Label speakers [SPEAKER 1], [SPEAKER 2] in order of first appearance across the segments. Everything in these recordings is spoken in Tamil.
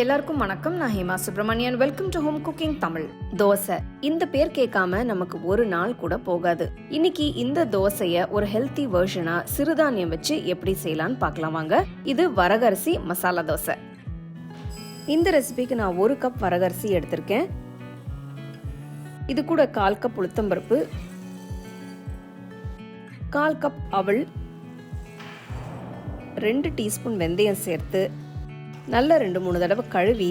[SPEAKER 1] எல்லாருக்கும் வணக்கம். நான் Hema Subramanian. Welcome to home cooking Tamil dosai. இந்த பேர் கேட்காம நமக்கு ஒரு நாள் கூட போகாது. இன்னைக்கு இந்த தோசைய ஒரு ஹெல்த்தி வெர்ஷனா சிறுதானியம் வச்சு எப்படி செய்யலாம்னு பார்க்கலாம் வாங்க. இது வரகரிசி மசாலா தோசை. இந்த ரெசிபிக்கு நான் ஒரு கப் வரகரிசி எடுத்திருக்கேன். இது கூட கால் கப் உளுத்தம்பருப்பு கால் கப் அவள் ரெண்டு டீஸ்பூன் வெந்தயம் சேர்த்து நல்ல ரெண்டு மூணு தடவை கழுவி.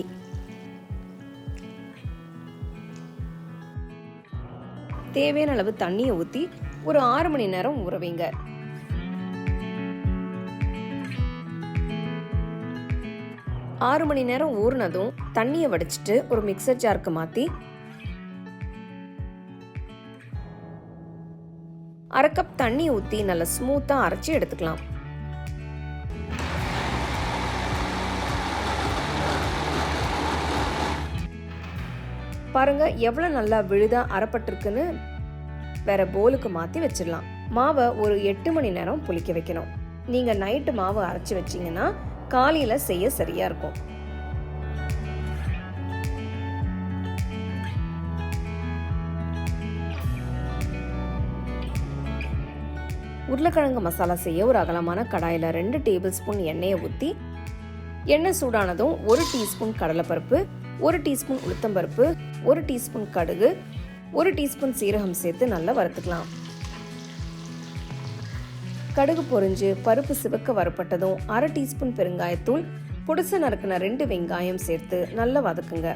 [SPEAKER 1] தேவையான அளவு தண்ணியை ஊற்றி ஒரு ஆறு மணி நேரம் ஊற வைங்க. ஆறு மணி நேரம் ஊறினதும் தண்ணியை வடிச்சிட்டு ஒரு மிக்சர் ஜாருக்கு மாற்றி அரை கப் தண்ணி ஊற்றி நல்லா ஸ்மூத்தாக அரைச்சி எடுத்துக்கலாம். பாருங்க எவ்வளோ நல்லா விழுதா அறப்பட்டிருக்குன்னு வேற போலுக்கு மாற்றி வச்சிடலாம். மாவை ஒரு எட்டு மணி நேரம் புளிக்க வைக்கணும். நீங்கள் நைட்டு மாவு அரைச்சி வச்சீங்கன்னா காலையில் செய்ய சரியா இருக்கும். உருளைக்கிழங்கு மசாலா செய்ய ஒரு அகலமான கடாயில் ரெண்டு டேபிள் ஸ்பூன் எண்ணெயை ஊற்றி எண்ணெய் சூடானதும் ஒரு டீஸ்பூன் கடலைப்பருப்பு ஒரு டீஸ்பூன் உளுத்தம்பருப்பு ஒரு டீஸ்பூன் கடுகு ஒரு டீஸ்பூன் சீரகம் சேர்த்து நல்லா வறுத்துக்கலாம். கடுகு பொறிஞ்சு பருப்பு சிவக்க வறுப்பட்டதும் அரை டீஸ்பூன் பெருங்காயத்தூள் புடிச நறுக்கின ரெண்டு வெங்காயம் சேர்த்து நல்லா வதக்குங்க.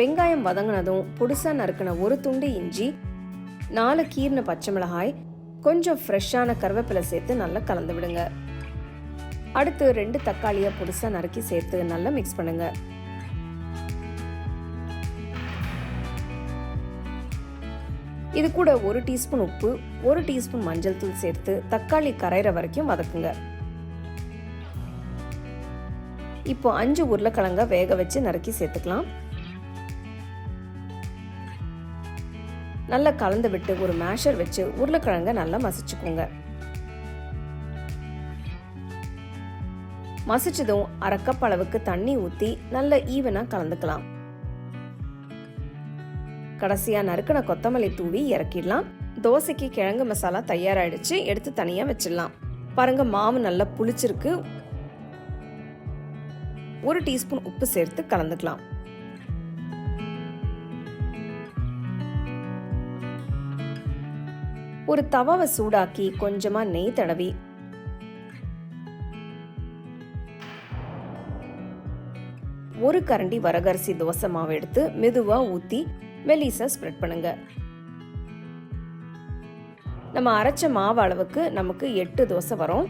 [SPEAKER 1] வெங்காயம் வதங்கினதும் புடிசா நறுக்கின ஒரு துண்டு இஞ்சி நாலு கீர்ன பச்சை மிளகாய் கொஞ்சம் ஃப்ரெஷ்ஷான கருவேப்பிலை சேர்த்து நல்லா கலந்து விடுங்க. அடுத்து ரெண்டு தக்காளியை புதுசாக நறுக்கி சேர்த்து நல்லா மிக்ஸ் பண்ணுங்க. இது கூட ஒரு டீஸ்பூன் உப்பு ஒரு டீஸ்பூன் மஞ்சள் தூள் சேர்த்து தக்காளி கரையிற வரைக்கும் வதக்குங்க. இப்போ அஞ்சு உருளைக்கிழங்க வேக வச்சு நறுக்கி சேர்த்துக்கலாம். நல்லா கலந்து விட்டு ஒரு மேஷர் வச்சு உருளைக்கிழங்க நல்லா மசிச்சுக்கோங்க. மசிச்சதும் அரை கப் அளவுக்கு தண்ணி ஊற்றி நல்ல ஈவனாக கலந்துக்கலாம். கடைசியாக நறுக்கின கொத்தமல்லி தூவி இறக்கிடலாம். தோசைக்கு கிழங்கு மசாலா தயாராகிடுச்சு எடுத்து தனியாக வச்சிடலாம். பாருங்க மாவு நல்லா புளிச்சிருக்கு. ஒரு டீஸ்பூன் உப்பு சேர்த்து கலந்துக்கலாம். ஒரு தவாவை சூடாக்கி கொஞ்சமாக நெய் தடவி ஒரு கரண்டி வரகரிசி தோசை மாவு எடுத்து மெதுவாக ஊற்றி மெலிசா ஸ்ப்ரெட் பண்ணுங்க. நம்ம அரைச்ச மாவு அளவுக்கு நமக்கு எட்டு தோசை வரும்.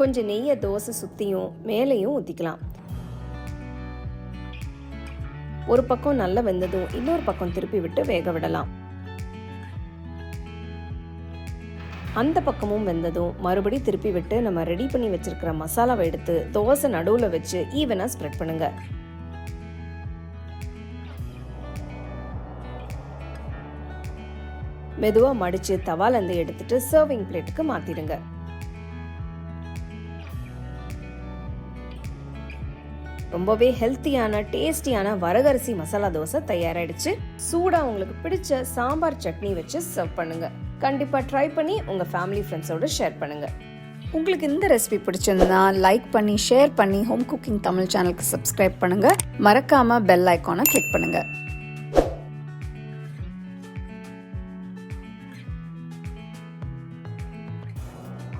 [SPEAKER 1] கொஞ்சம் நெய்யை தோசை சுற்றியும் மேலேயும் ஊற்றிக்கலாம் ஒரு பக்கம் நல்லா வெந்ததும் இன்னொரு பக்கம் திருப்பி விட்டு வேக விடலாம். அந்த பக்கமும் வெந்ததும் மறுபடி திருப்பி விட்டு நம்ம ரெடி பண்ணி வச்சிருக்கிற மசாலாவை எடுத்து தோசை நடுவில் வச்சு ஈவனாக ஸ்ப்ரெட் பண்ணுங்க. மெதுவாக மடித்து தவாலேருந்து எடுத்துட்டு சர்விங் பிளேட்டுக்கு மாற்றிடுங்க ரொம்பவே ஹெல்த்தியான டேஸ்டியான வரகரிசி மசாலா தோசை தயாராகிடுச்சு சூடாக உங்களுக்கு பிடிச்ச சாம்பார் சட்னி வச்சு சர்வ் பண்ணுங்க. கண்டிப்பாக ட்ரை பண்ணி உங்கள் ஃபேமிலி ஃப்ரெண்ட்ஸோட ஷேர் பண்ணுங்க.
[SPEAKER 2] உங்களுக்கு இந்த ரெசிபி பிடிச்சிருந்தா லைக் பண்ணி ஷேர் பண்ணி ஹோம் குக்கிங் தமிழ் சேனலுக்கு சப்ஸ்கிரைப் பண்ணுங்க. மறக்காம பெல் ஐக்கானை கிளிக் பண்ணுங்க.